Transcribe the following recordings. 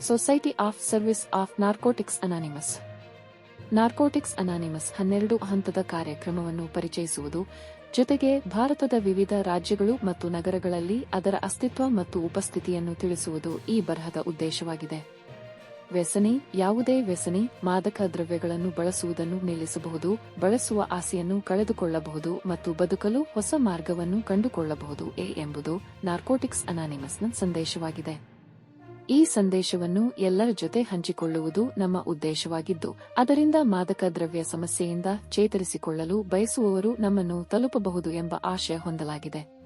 Society of service of narcotics anonymous narcotics anonymous ಹನ್ನೆರಡು ಹಂತದ ಕಾರ್ಯಕ್ರಮವನ್ನು ಪರಿಚಯಿಸುವುದು ಜೊತೆಗೆ ಭಾರತದ ವಿವಿಧ ರಾಜ್ಯಗಳು ಮತ್ತು ನಗರಗಳಲ್ಲಿ ಅದರ ಅಸ್ತಿತ್ವ ಮತ್ತು ಉಪಸ್ಥಿತಿಯನ್ನು ತಿಳಿಸುವುದು ಈ ಬರಹದ ಉದ್ದೇಶವಾಗಿದೆ. ವ್ಯಸನಿ, ಯಾವುದೇ ವ್ಯಸನಿ, ಮಾದಕ ದ್ರವ್ಯಗಳನ್ನು ಬಳಸುವುದನ್ನು ನಿಲ್ಲಿಸಬಹುದು, ಬಳಸುವ ಆಸೆಯನ್ನು ಕಳೆದುಕೊಳ್ಳಬಹುದು ಮತ್ತು ಬದುಕಲು ಹೊಸ ಮಾರ್ಗವನ್ನು ಕಂಡುಕೊಳ್ಳಬಹುದು ಎ ಎಂಬುದು ನಾರ್ಕೋಟಿಕ್ಸ್ ಅನಾನಿಮಸ್ನ ಸಂದೇಶವಾಗಿದೆ. ಈ ಸಂದೇಶವನ್ನು ಎಲ್ಲರ ಜೊತೆ ಹಂಚಿಕೊಳ್ಳುವುದು ನಮ್ಮ ಉದ್ದೇಶವಾಗಿದ್ದು, ಅದರಿಂದ ಮಾದಕ ದ್ರವ್ಯ ಸಮಸ್ಯೆಯಿಂದ ಚೇತರಿಸಿಕೊಳ್ಳಲು ಬಯಸುವವರು ನಮ್ಮನ್ನು ತಲುಪಬಹುದು ಎಂಬ ಆಶಯ ಹೊಂದಲಾಗಿದೆ.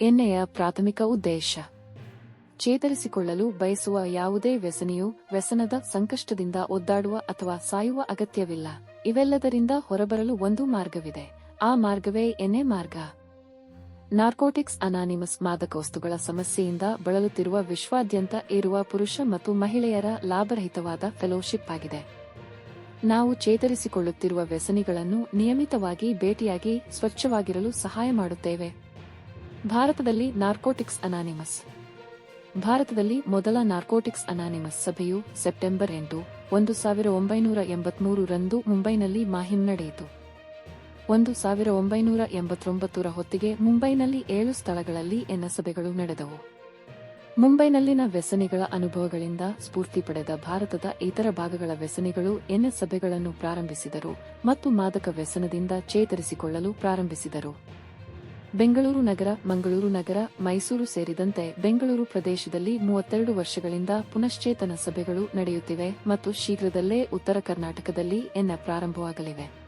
ಎನ್ನೆಯ ಪ್ರಾಥಮಿಕ ಉದ್ದೇಶ. ಚೇತರಿಸಿಕೊಳ್ಳಲು ಬಯಸುವ ಯಾವುದೇ ವ್ಯಸನಿಯು ವ್ಯಸನದ ಸಂಕಷ್ಟದಿಂದ ಒದ್ದಾಡುವ ಅಥವಾ ಸಾಯುವ ಅಗತ್ಯವಿಲ್ಲ. ಇವೆಲ್ಲದರಿಂದ ಹೊರಬರಲು ಒಂದು ಮಾರ್ಗವಿದೆ. ಆ ಮಾರ್ಗವೇ ಎನ್ನೆ ಮಾರ್ಗ. ನಾರ್ಕೋಟಿಕ್ಸ್ ಅನಾನಿಮಸ್ ಮಾದಕವಸ್ತುಗಳ ಸಮಸ್ಯೆಯಿಂದ ಬಳಲುತ್ತಿರುವ ವಿಶ್ವಾದ್ಯಂತ ಇರುವ ಪುರುಷ ಮತ್ತು ಮಹಿಳೆಯರ ಲಾಭರಹಿತವಾದ ಫೆಲೋಶಿಪ್ ಆಗಿದೆ. ನಾವು ಚೇತರಿಸಿಕೊಳ್ಳುತ್ತಿರುವ ವ್ಯಸನಿಗಳನ್ನು ನಿಯಮಿತವಾಗಿ ಭೇಟಿಯಾಗಿ ಸ್ವಚ್ಛವಾಗಿರಲು ಸಹಾಯ ಮಾಡುತ್ತೇವೆ. ಭಾರತದಲ್ಲಿ ನಾರ್ಕೋಟಿಕ್ಸ್ ಅನಾನಿಮಸ್. ಭಾರತದಲ್ಲಿ ಮೊದಲ ನಾರ್ಕೋಟಿಕ್ಸ್ ಅನಾನಿಮಸ್ ಸಭೆಯು ಸೆಪ್ಟೆಂಬರ್ ಎಂಟು, ಒಂದು ಸಾವಿರ ಒಂಬೈನೂರ ಎಂಬತ್ಮೂರು ರಂದು ಮುಂಬೈನಲ್ಲಿ ಮಾಹಿಮ್ ನಡೆಯಿತು. ಒಂದು ಸಾವಿರ ಒಂಬೈನೂರ ಎಂಬತ್ತೊಂಬತ್ತರ ಹೊತ್ತಿಗೆ ಮುಂಬೈನಲ್ಲಿ ಏಳು ಸ್ಥಳಗಳಲ್ಲಿ ಎನ್ನ ಸಭೆಗಳು ನಡೆದವು. ಮುಂಬೈನಲ್ಲಿನ ವ್ಯಸನಿಗಳ ಅನುಭವಗಳಿಂದ ಸ್ಫೂರ್ತಿ ಪಡೆದ ಭಾರತದ ಇತರ ಭಾಗಗಳ ವ್ಯಸನಿಗಳು ಎನ್ನ ಸಭೆಗಳನ್ನು ಪ್ರಾರಂಭಿಸಿದರು ಮತ್ತು ಮಾದಕ ವ್ಯಸನದಿಂದ ಚೇತರಿಸಿಕೊಳ್ಳಲು ಪ್ರಾರಂಭಿಸಿದರು. ಬೆಂಗಳೂರು ನಗರ, ಮಂಗಳೂರು ನಗರ, ಮೈಸೂರು ಸೇರಿದಂತೆ ಬೆಂಗಳೂರು ಪ್ರದೇಶದಲ್ಲಿ ಮೂವತ್ತೆರಡು ವರ್ಷಗಳಿಂದ ಪುನಶ್ಚೇತನ ಸಭೆಗಳು ನಡೆಯುತ್ತಿವೆ ಮತ್ತು ಶೀಘ್ರದಲ್ಲೇ ಉತ್ತರ ಕರ್ನಾಟಕದಲ್ಲಿ ಎನ್ನ ಪ್ರಾರಂಭವಾಗಲಿವೆ.